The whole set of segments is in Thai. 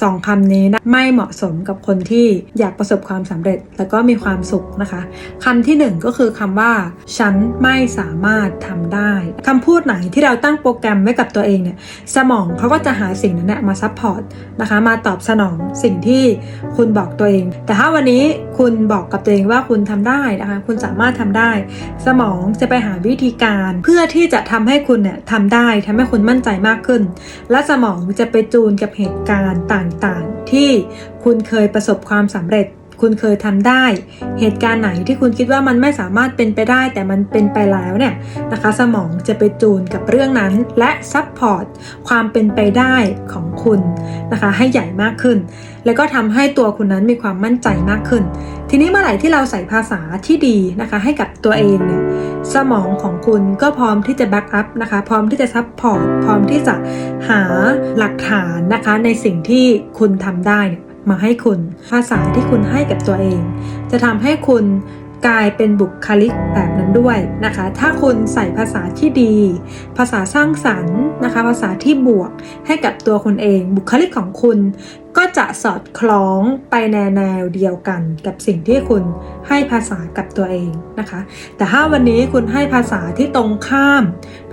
สองคำนี้นะไม่เหมาะสมกับคนที่อยากประสบความสำเร็จแล้วก็มีความสุขนะคะคำที่หนึ่งก็คือคำว่า ฉันไม่สามารถทำได้คำพูดไหนที่เราตั้งโปรแกรมไว้กับตัวเองเนี่ยสมองเขาก็จะหาสิ่งนั้นนยมาซัพพอร์ตนะคะมาตอบสนองสิ่งที่คุณบอกตัวเอง แต่ถ้าวันนี้คุณบอกกับตัวเองว่าคุณทำได้นะคะคุณสามารถทำได้ สมองจะไปหาวิธีการเพื่อที่จะทำให้คุณเนี่ยทำได้ทำให้คุณมั่นใจมากขึ้น และสมองจะไปจูนกับเหตุการณ์ต่างๆ ที่คุณเคยประสบความสำเร็จ คุณเคยทำได้ เหตุการณ์ไหนที่คุณคิดว่ามันไม่สามารถเป็นไปได้ แต่มันเป็นไปแล้วเนี่ยนะคะ สมองจะไปจูนกับเรื่องนั้น และซัพพอร์ตความเป็นไปได้ของคุณนะคะ ให้ใหญ่มากขึ้น แล้วก็ทำให้ตัวคุณนั้นมีความมั่นใจมากขึ้น ทีนี้เมื่อไหร่ที่เราใส่ภาษาที่ดีนะคะ ให้กับตัวเองเนี่ย สมองของคุณก็พร้อมที่จะแบ็กอัพนะคะ พร้อมที่จะซัพพอร์ต พร้อมที่จะหาหลักฐานนะคะ ในสิ่งที่คุณทำได้มาให้คุณ ภาษาที่คุณให้กับตัวเอง จะทำให้คุณกลายเป็นบุคลิกแบบนั้นด้วยนะคะ ถ้าคุณใส่ภาษาที่ดี ภาษาสร้างสรรค์นะคะ ภาษาที่บวกให้กับตัวคุณเอง บุคลิกของคุณ ก็จะสอดคล้องไปในแนวเดียวกันกับสิ่งที่คุณให้ภาษากับตัวเองนะคะ แต่ถ้าวันนี้คุณให้ภาษาที่ตรงข้าม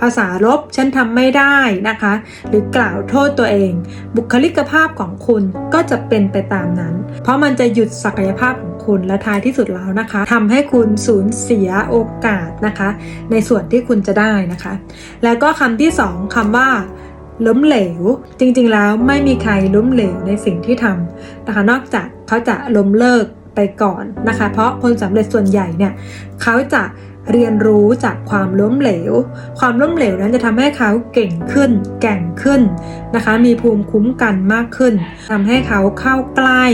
ภาษาลบฉันทำไม่ได้นะคะ หรือกล่าวโทษตัวเอง บุคลิกภาพของคุณก็จะเป็นไปตามนั้น เพราะมันจะหยุดศักยภาพของคุณและท้ายที่สุดแล้วนะคะทำให้คุณสูญเสียโอกาสนะคะ ในส่วนที่คุณจะได้นะคะ แล้วก็คำที่สองคำว่า ล้มเหลว จริงๆแล้วไม่มีใครล้มเหลวในสิ่งที่ทำนะคะนอกจากเขาจะล้มเลิกไปก่อนนะคะ เพราะคนสำเร็จส่วนใหญ่เนี่ยเขาจะเรียนรู้จากความล้มเหลว ความล้มเหลวนั้นจะทำให้เขาเก่งขึ้น แก่งขึ้นนะคะ มีภูมิคุ้มกันมากขึ้นทำให้เขาเข้าใกล้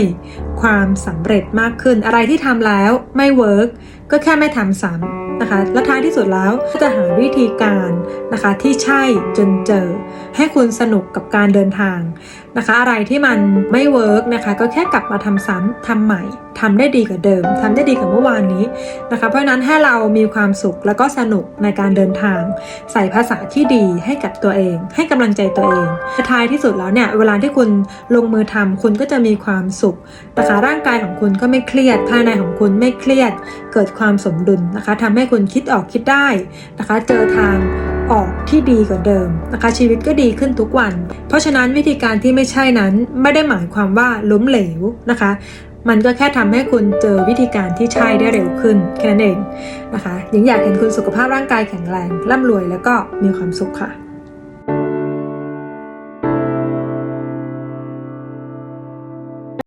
ความสำเร็จมากขึ้น อะไรที่ทำแล้วไม่เวิร์กก็แค่ไม่ทำซ้ำนะคะ และท้ายที่สุดแล้วก็จะหาวิธีการนะคะที่ใช่จนเจอ ให้คุณสนุกกับการเดินทางนะคะ อะไรที่มันไม่เวิร์กนะคะ ก็แค่กลับมาทำซ้ำทำใหม่ ทำได้ดีกว่าเดิมทำได้ดีกว่าเมื่อวานนี้นะคะ เพราะนั้นให้เรามีความสุขแล้วก็สนุกในการเดินทาง ใส่ภาษาที่ดีให้กับตัวเอง ให้กำลังใจตัวเองท้ายที่สุดแล้วเนี่ยเวลาที่คุณลงมือทำคุณก็จะมีความสุขนะคะร่างกายของคุณก็ไม่เครียดภายในของคุณไม่เครียด เกิดความสมดุลนะคะทำให้คุณคิดออกคิดได้นะคะ เจอทางออกที่ดีกว่าเดิมนะคะชีวิตก็ดีขึ้นทุกวัน เพราะฉะนั้นวิธีการที่ไม่ใช่นั้นไม่ได้หมายความว่าล้มเหลวนะคะ มันก็แค่ทำให้คุณเจอวิธีการที่ใช่ได้เร็วขึ้นแค่นั้นเองนะคะหญิงอยากเห็นคุณสุขภาพร่างกายแข็งแรงร่ำรวยแล้วก็มีความสุขค่ะ